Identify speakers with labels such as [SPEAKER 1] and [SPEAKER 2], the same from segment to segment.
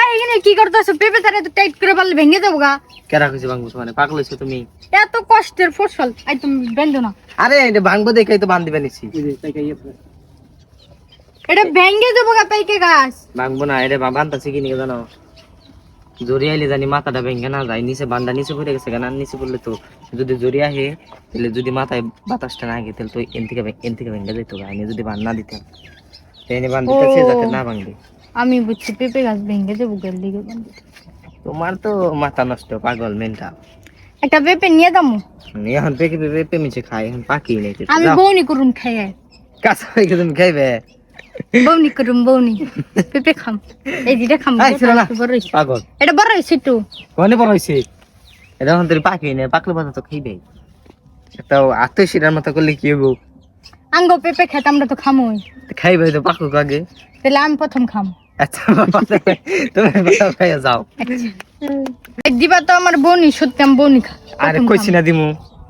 [SPEAKER 1] এই এখানে কি করতেছো? পেঁপে তারা তো টাইট করে পারলে ভেঙে দেবো গা
[SPEAKER 2] কেরা কইছে ভাঙবো মানে পাগল হইছো তুমি।
[SPEAKER 1] এত কষ্টের ফসল। আই তুমি বেঁধো না।
[SPEAKER 2] আরে এটা ভাঙবো দেখাই তো বান্ধিবে নিছি
[SPEAKER 1] এটা ভেঙে দেবো গা পাইকে গাছ।
[SPEAKER 2] ভাঙবো না এটা বান্ধাছি কি নিয়ে জানো? জড়ি আইলে জানি মাথাটা ভেঙে না যায় নিচে বান্দা নিচে পড়ে গেছে কেন? নিচে পড়লে তো যদি জড়ি আহে তাহলে যদি মাথায় বাতাসটা না আগে তাহলে তো এন থেকে এন থেকে ভেঙে যেত যদি বান না দিতাম। যাতে না ভাঙবে
[SPEAKER 1] আমি বুঝছি পেঁপে গাছ ভেঙে দেবো গেল দিকে
[SPEAKER 2] তোমার তো মাথা নষ্ট পাগল মেনটা।
[SPEAKER 1] একটা পেঁপে নিয়ে দামো
[SPEAKER 2] এখন পেকে পেকে পেমিছে খাই এখন পাকি নেই
[SPEAKER 1] আমি বৌনি করুম খাই।
[SPEAKER 2] কাঁচা হয়ে গেছে তুমি খাইবে?
[SPEAKER 1] বৌনি করুম বৌনি। পেঁপে খাম। এই যেটা খাম।
[SPEAKER 2] পাগল।
[SPEAKER 1] এটা বড় হয়েছে একটু।
[SPEAKER 2] কনে বড় হয়েছে। এটা এখন তোর পাকি নেই পাকলে পাতা তো খাইবে একটা আত্মীয় মতো করলে কি হব?
[SPEAKER 1] আঙ্গ পেঁপে খেতে আমরা তো খামোই।
[SPEAKER 2] খাইবে তো পাকুক আগে।
[SPEAKER 1] তাহলে আমি প্রথম খাম।
[SPEAKER 2] বাবা, তুমি- তুমি বাবা খাইয়া যাও।
[SPEAKER 1] দিবা তো আমার বৌনি সত্যি আমি বৌনি
[SPEAKER 2] আরে
[SPEAKER 1] প্রথম
[SPEAKER 2] কইছি
[SPEAKER 1] খাম।
[SPEAKER 2] না দিমু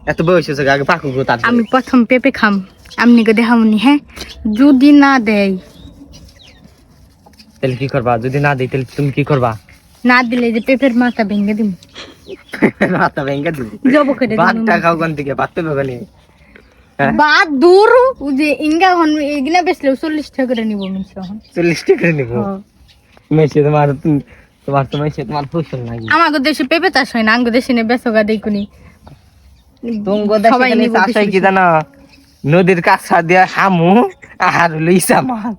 [SPEAKER 2] এত বয়স হয়েছে আগে পাকুক তার
[SPEAKER 1] আমি প্রথম পেঁপে খাম আপনি কে দেখামনি হ্যাঁ? যদি না দেয়
[SPEAKER 2] তাহলে কি করবা? যদি না দিই তাহলে তুমি কি করবা?
[SPEAKER 1] না দিলে যে পেঁপের মাথা ভেঙে দিব
[SPEAKER 2] মাথা ভেঙে দিবি
[SPEAKER 1] জব করে
[SPEAKER 2] ভাতটা খাও কোন থেকে? হ্যাঁ?
[SPEAKER 1] বাদ দূর যে ইঙ্গা হন এগুলা বেচলে চল্লিশ টাকা করে নিব মিনছে হন।
[SPEAKER 2] চল্লিশ টাকা নিবো? মেসে তোমার তোমার তো মেসে তোমার ফসল নাকি?
[SPEAKER 1] আমাগো দেশে পেঁপে চাষ হয় না আঙ্গো দেশে নে বেসগা দেখুনি
[SPEAKER 2] তুমগো দেশে চাষ হয় কি। জানো? নদীর কাছা দিয়া হামু আর লইসা মাছ।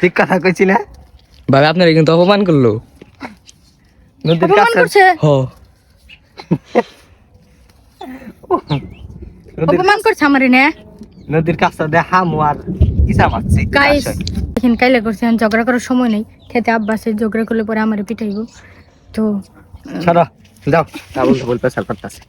[SPEAKER 2] ঠিক কথা কইছি না?
[SPEAKER 3] ভাবে আপনারা কিন্তু অপমান করল।
[SPEAKER 2] নদীর
[SPEAKER 1] অপমান
[SPEAKER 2] কাছা
[SPEAKER 1] করছে?
[SPEAKER 3] হ।
[SPEAKER 2] নদীর
[SPEAKER 1] অপমান করছে আমারে নে।
[SPEAKER 2] নদীর কাছে দিয়া হামু আর ইসা চাষ
[SPEAKER 1] গাইস। এখন কাইলে করছে আমি ঝগড়া করার সময় নেই। খেতে আব্বাসে ঝগড়া করলে পরে আমারে পিটাইব। তো
[SPEAKER 2] ছাড়া যাও। বলতে বলতে করতেছে।